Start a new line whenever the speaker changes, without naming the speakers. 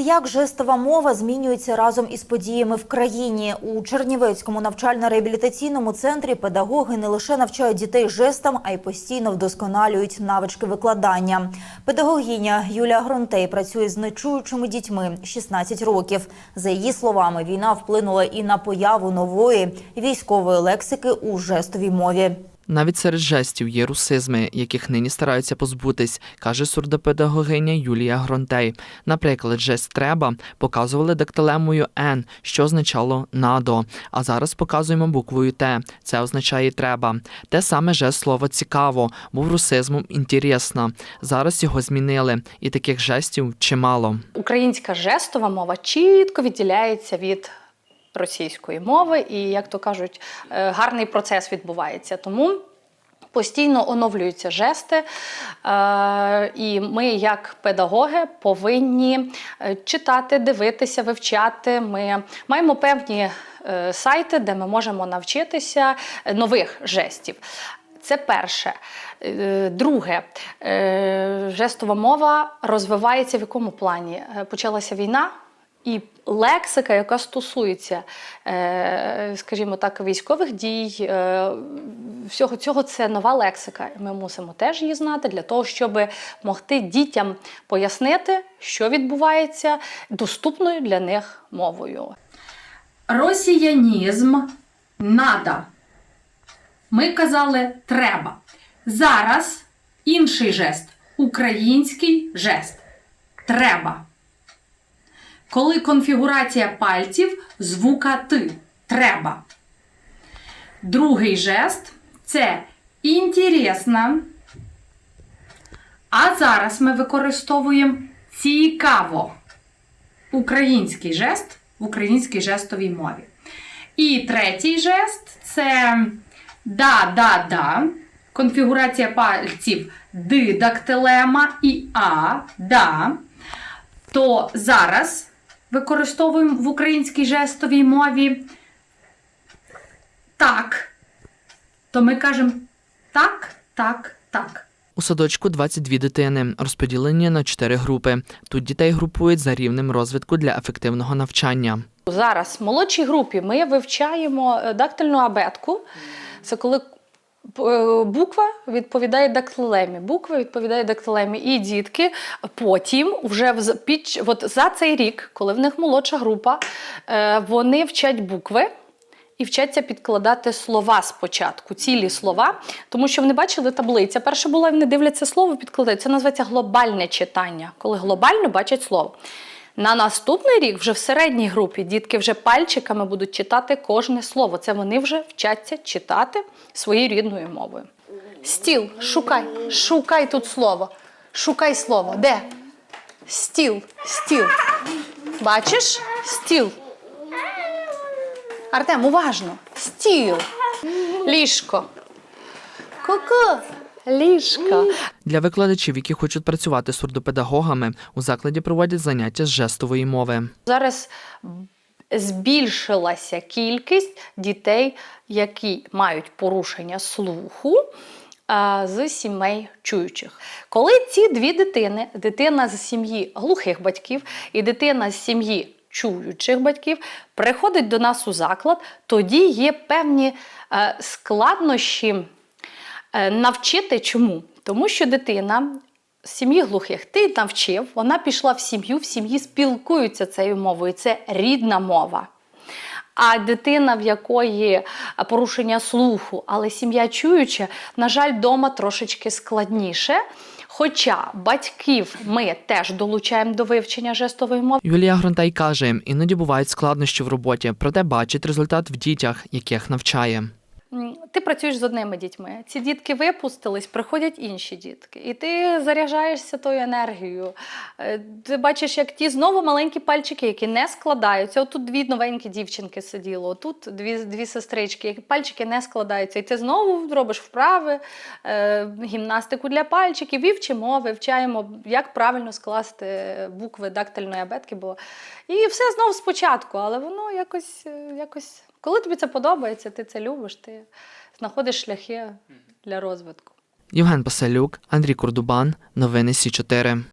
Як жестова мова змінюється разом із подіями в країні у Чернівецькому навчально-реабілітаційному центрі педагоги не лише навчають дітей жестам, а й постійно вдосконалюють навички викладання. Педагогиня Юлія Гронтей працює з нечуючими дітьми 16 років. За її словами, війна вплинула і на появу нової військової лексики у жестовій мові.
Навіть серед жестів є русизми, яких нині стараються позбутись, каже сурдопедагогиня Юлія Гронтей. Наприклад, жест треба показували дактилемою Н, що означало надо. А зараз показуємо буквою Т. Це означає треба. Те саме жест слова цікаво був русизмом інтересно. Зараз його змінили, і таких жестів чимало.
Українська жестова мова чітко відділяється від російської мови, і, як то кажуть, е, гарний процес відбувається. Тому постійно оновлюються жести, е, і ми, як педагоги, повинні е, читати, дивитися, вивчати. Ми маємо певні сайти, де ми можемо навчитися нових жестів. Це перше. Друге, жестова мова розвивається в якому плані? Почалася війна. І лексика, яка стосується, е, скажімо так, військових дій, е, всього цього це нова лексика. Ми мусимо теж її знати для того, щоб могти дітям пояснити, що відбувається доступною для них мовою.
Росіянізм надо. Ми казали треба. Зараз інший жест. Український жест. Треба. Коли конфігурація пальців звука ти. Треба. Другий жест це інтересно. А зараз ми використовуємо цікаво. Український жест в українській жестовій мові. І третій жест це да-да-да. Конфігурація пальців ди дактилема і а, да. То зараз використовуємо в українській жестовій мові так. То ми кажемо так, так, так.
У садочку 22 дитини, розподілені на 4 групи. Тут дітей групують за рівнем розвитку для ефективного навчання.
Зараз в молодшій групі ми вивчаємо е, дактильну абетку. Це коли буква відповідає дактилемі. Буква відповідає дактилемі. І дітки потім, вже під, от за цей рік, коли в них молодша група, е, вони вчать букви. І вчаться підкладати слова спочатку, цілі слова, тому що вони бачили таблиця. Перша була, вони дивляться слово, підкладають. Це називається глобальне читання, коли глобально бачать слово. На наступний рік, вже в середній групі, дітки вже пальчиками будуть читати кожне слово. Це вони вже вчаться читати своєю рідною мовою. Стіл, шукай, шукай тут слово. Шукай слово. Де? Стіл, стіл. Бачиш? Стіл. Артем, уважно. Стіл. Ліжко. Ку-ку. Ліжко.
Для викладачів, які хочуть працювати сурдопедагогами, у закладі проводять заняття з жестової мови.
Зараз збільшилася кількість дітей, які мають порушення слуху. З сімей чуючих. Коли ці дві дитини, дитина з сім'ї глухих батьків і дитина з сім'ї чуючих батьків, приходить до нас у заклад, тоді є певні е, складнощі навчити чому? Тому що дитина сім'ї глухих ти навчив, вона пішла в сім'ю, в сім'ї спілкуються цією мовою. Це рідна мова. А дитина, в якої порушення слуху, але сім'я чуюча, на жаль, вдома трошечки складніше. Хоча батьків ми теж долучаємо до вивчення жестової мови.
Юлія Гронтай каже, іноді бувають складнощі в роботі, проте бачить результат в дітях, яких навчає.
Ти працюєш з одними дітьми. Ці дітки випустились, приходять інші дітки, і ти заряджаєшся тою енергією. Е, Ти бачиш, як ті знову маленькі пальчики, які не складаються. Отут дві новенькі дівчинки сиділо, отут дві, дві сестрички, які пальчики не складаються. І ти знову робиш вправи, е, гімнастику для пальчиків, і вчимо, вивчаємо, як правильно скласти букви дактильної абетки. Бо... І все знову спочатку, але воно якось, е, якось коли тобі це подобається, ти це любиш, ти знаходиш шляхи для розвитку.
Євген Паселюк, Андрій Курдубан, новини Сі 4